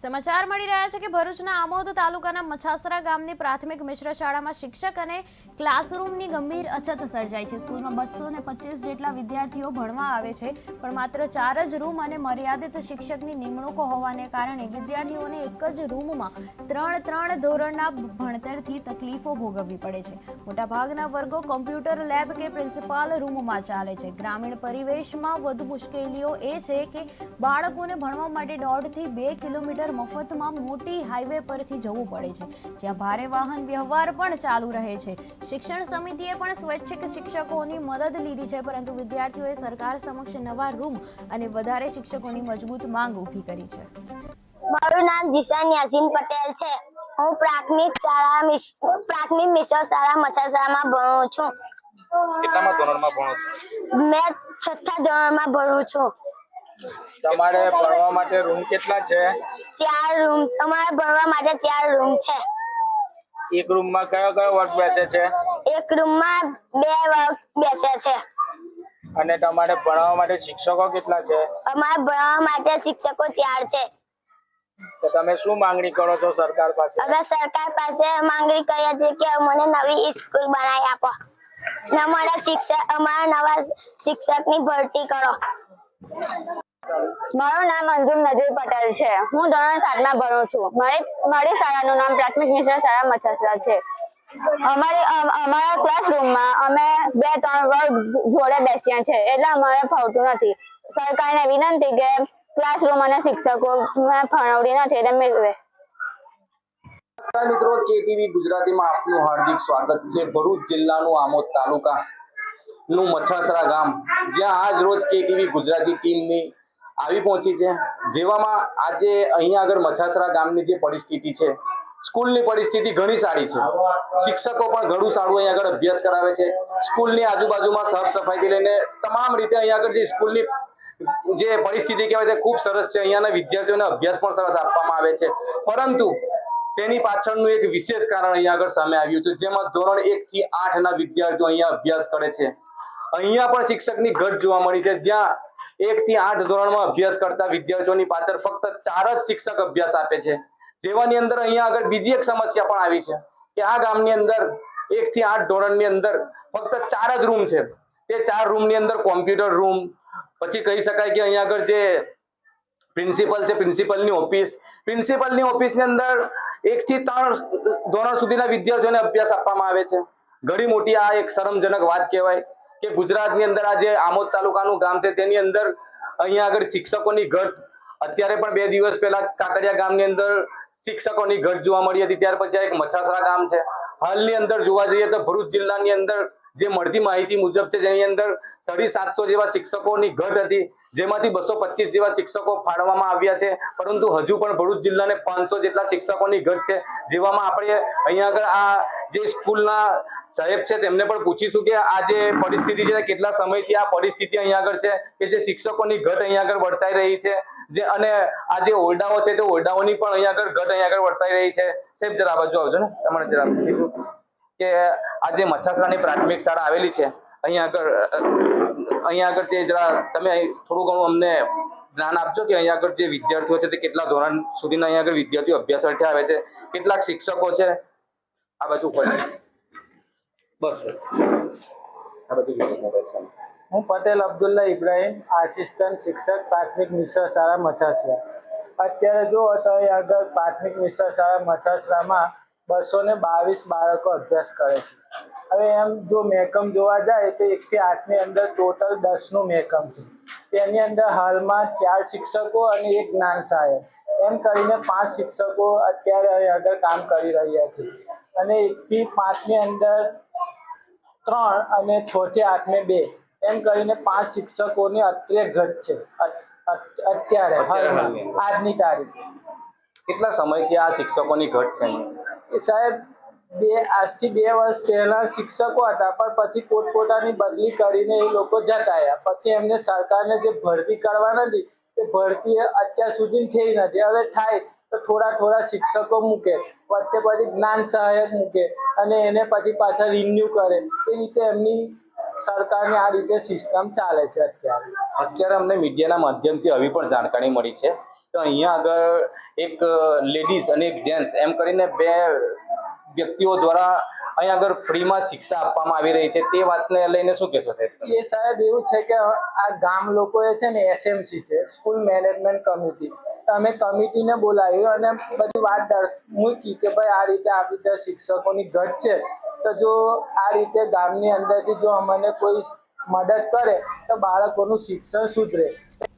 સમાચાર મળી રહ્યા છે કે ભરૂચના આમોદ તાલુકાના મછાસરા ગામની પ્રાથમિક મિશ્ર શાળામાં શિક્ષક અને ક્લાસરૂમની ગંભીર અછત સર્જાઈ છે. સ્કૂલમાં બસો ને પચીસ જેટલા વિદ્યાર્થીઓ ભણવા આવે છે, પણ માત્ર ચાર જ રૂમ અને મર્યાદિત શિક્ષકની નિમણૂકો હોવાને કારણે વિદ્યાર્થીઓને એક જ રૂમમાં ત્રણ ત્રણ ધોરણના ભણતરથી તકલીફો ભોગવવી પડે છે. મોટાભાગના વર્ગો કોમ્પ્યુટર લેબ કે પ્રિન્સિપાલ રૂમમાં ચાલે છે. ગ્રામીણ પરિવેશમાં વધુ મુશ્કેલીઓ એ છે કે બાળકોને ભણવા માટે દોઢથી બે કિલોમીટર મફતમાં મોટી હાઈવે પરથી જવું પડે છે. જ્યાં ભારે વાહન વ્યવહાર પણ ચાલુ રહે છે. શિક્ષણ સમિતિએ પણ સ્વૈચ્છિક શિક્ષકોની મદદ લીધી છે પરંતુ વિદ્યાર્થીઓએ સરકાર સમક્ષ નવા રૂમ અને વધારે શિક્ષકોની મજબૂત માંગ ઊભી કરી છે. મારું નામ દિશાન યાસીન પટેલ છે. હું પ્રાથમિક શાળા પ્રાથમિક મિશ્ર શાળા મચાસામાં ભણું છું. કેટલામાં ધોરણમાં ભણો છો? મેં છઠ્ઠા ધોરણમાં ભણું છું. તમારે ભણવા માટે રૂમ કેટલા છે? ચાર રૂમ અમારે ભણવા માટે ચાર રૂમ છે. એક રૂમમાં કયો કયો વર્ગ બેસે છે? એક રૂમમાં બે વર્ગ બેસે છે. અને તમારે ભણવા માટે શિક્ષકો કેટલા છે? અમારે ભણવા માટે શિક્ષકો ચાર છે. તો તમે શું માંગણી કરો છો સરકાર પાસે? અમે સરકાર પાસે માંગણી કરીએ છીએ કે અમને નવી સ્કૂલ બનાવી આપો. અમારા શિક્ષક અમારા નવા શિક્ષકની ભરતી કરો. મારું નામ અંજુમ નજીર પટેલ છે. હું ધોરણ સાતમાં ભણું છું. મારી મારી શાળાનું નામ પ્રાથમિક મિશ્ર શાળા મછાસરા છે. અમારી અમારા ક્લાસરૂમમાં અમે બે, ત્રણ વર્ગ જોડે બેસીએ છે એટલે અમારે ફાવતું નથી. સરકારને વિનંતી કે ક્લાસરૂમ અને શિક્ષકો ફાળવણી નથી એટલે મેળવે મિત્રો, કેટીવી ગુજરાતીમાં આપનું હાર્દિક સ્વાગત છે. ભરૂચ જિલ્લાનું આમોદ તાલુકા નું મચ્છાસરા ગામ. જ્યાં આજ રોજ કેટીવી ગુજરાતી ટીમની આવી પહોંચી છે. જેવામાં આજે અહીંયા આગળ મછાસરા ગામની જે પરિસ્થિતિ છે, સ્કૂલની પરિસ્થિતિ ઘણી સારી છે. શિક્ષકો પણ ઘણું સારું અહીંયા આગળ અભ્યાસ કરાવે છે. સ્કૂલની આજુબાજુમાં સાફ સફાઈથી લઈને તમામ રીતે અહીંયા આગળ જે સ્કૂલની જે પરિસ્થિતિ કહેવાય તે ખૂબ સરસ છે. અહીંયાના વિદ્યાર્થીઓને અભ્યાસ પણ સરસ આપવામાં આવે છે. પરંતુ તેની પાછળનું એક વિશેષ કારણ અહીંયા આગળ સામે આવ્યું છે, જેમાં ધોરણ એક થી આઠ ના વિદ્યાર્થીઓ અહીંયા અભ્યાસ કરે છે. અહીંયા પણ શિક્ષકની ઘટ જોવા મળી છે. જ્યાં એક થી આઠ ધોરણમાં અભ્યાસ કરતા વિદ્યાર્થીઓની પાછળ ફક્ત ચાર જ શિક્ષક અભ્યાસ આપે છે. જેવાની અંદર અહીંયા આગળ બીજી એક સમસ્યા પણ આવી છે કે આ ગામની અંદર એક થી આઠ ધોરણની અંદર ફક્ત ચાર જ રૂમ છે. તે ચાર રૂમની અંદર કોમ્પ્યુટર રૂમ, પછી કહી શકાય કે અહીંયા આગળ જે પ્રિન્સિપલ છે, પ્રિન્સિપલની ઓફિસ. પ્રિન્સિપલની ઓફિસની અંદર એક થી ત્રણ ધોરણ સુધીના વિદ્યાર્થીઓને અભ્યાસ આપવામાં આવે છે. ઘણી મોટી આ એક શરમજનક વાત કહેવાય. કે ગુજરાતની અંદર આજે આમોદ તાલુકાનું ગામ છે, તેની અંદર અહીંયા આગળ શિક્ષકોની ઘટ. અત્યારે પણ બે દિવસ પહેલા કાકડિયા ગામની અંદર શિક્ષકોની ઘટ જોવા મળી હતી. ત્યાર પછી એક મછાસરા ગામ છે. હાલની અંદર જોવા જઈએ તો ભરૂચ જિલ્લાની અંદર જે મળતી માહિતી મુજબ છે, જેની અંદર સાડી સાતસો જેવા શિક્ષકોની ઘટ હતી. જેમાંથી બસો પચીસ જેવા શિક્ષકો ફાળવામાં આવ્યા છે. પરંતુ હજુ પણ ભરૂચ જિલ્લાને પાંચસો જેટલા શિક્ષકોની ઘટ છે. જેવામાં આપણે અહીંયા આગળ આ જે સ્કૂલના સાહેબ છે તેમને પણ પૂછીશું કે આ જે પરિસ્થિતિ છે, કેટલા સમયથી આ પરિસ્થિતિ અહીંયા આગળ છે કે જે શિક્ષકોની ઘટ અહીંયા આગળ વર્તાઈ રહી છે, જે અને આ જે ઓરડાઓ છે તે ઓરડાઓની પણ અહીંયા આગળ ઘટ અહીંયા આગળ વર્તાઈ રહી છે. સાહેબ, જરા બાજુ આવજો ને. તમારે જરા પૂછીશું કે આ જે મચ્છાસરાની પ્રાથમિક શાળા આવેલી છે અહીંયા આગળ અહીંયા આગળ તે જરા તમે થોડું ઘણું અમને જ્ઞાન આપજો કે અહીંયા આગળ જે વિદ્યાર્થીઓ છે તે કેટલા ધોરણ સુધીના અહીંયા આગળ વિદ્યાર્થીઓ અભ્યાસ અર્થે આવે છે, કેટલાક શિક્ષકો છે આ બાજુ ખોલે બસ. આ સામે. હું પટેલ અબ્દુલ્લા ઇબ્રાહીમ, આસિસ્ટન્ટ શિક્ષક, પ્રાથમિક મિશ્ર શાળા મછાસરા અત્યારે જો તો આગળ પ્રાથમિક મિશ્ર શાળા મછાસરામાં બસો ને બાવીસ બાળકો અભ્યાસ કરે છે. હવે એમ જો મહેકમ જોવા જાય તો એકથી આઠની અંદર ટોટલ દસનું મહેકમ છે. તેની અંદર હાલમાં ચાર શિક્ષકો અને એક જ્ઞાન સહાયક. એમ કરીને પાંચ શિક્ષકો અત્યારે આગળ કામ કરી રહ્યા છે. અને એકથી પાંચની અંદર ત્રણ અને છોથી આઠને બે. એમ કરીને પાંચ શિક્ષકોની અત્રે ઘટ છે. અત- અત- અત્યારે આજની તારીખ. કેટલા સમયથી આ શિક્ષકોની ઘટ છે? એ સાહેબ બે આજથી બે વર્ષ પહેલા શિક્ષકો હતા પણ પછી પોતપોતાની બદલી કરીને એ લોકો જતા પછી એમને સરકારને જે ભરતી કરવા નથી એ ભરતી અત્યાર સુધી થઈ નથી. હવે થાય તો થોડા થોડા શિક્ષકો મૂકે વચ્ચે પછી જ્ઞાન સહાયક મૂકે અને એને પછી પાછા રિન્યુ કરે. એ રીતે એમની સરકારની આ રીતે સિસ્ટમ ચાલે છે અત્યારે. અત્યારે અમને મીડિયાના માધ્યમથી આવી પણ જાણકારી મળી છે. તો અહીંયા આગળ એક લેડીઝ અને એક જેન્ટ્સ એમ કરીને બે વ્યક્તિઓ દ્વારા અહીંયા આગળ ફ્રીમાં શિક્ષા આપવામાં આવી રહી છે. તે વાતને લઈને શું કહેશો સાહેબ એ સાહેબ એવું છે કે આ ગામ લોકોએ છે ને એસએમસી છે સ્કૂલ મેનેજમેન્ટ કમિટી. અમે કમિટીને બોલાવી અને બધી વાત મૂકી કે ભાઈ આ રીતે આ રીતે શિક્ષકોની ઘટ છે. તો જો આ રીતે ગામની અંદરથી જો અમને કોઈ મદદ કરે તો બાળકોનું શિક્ષણ સુધરે.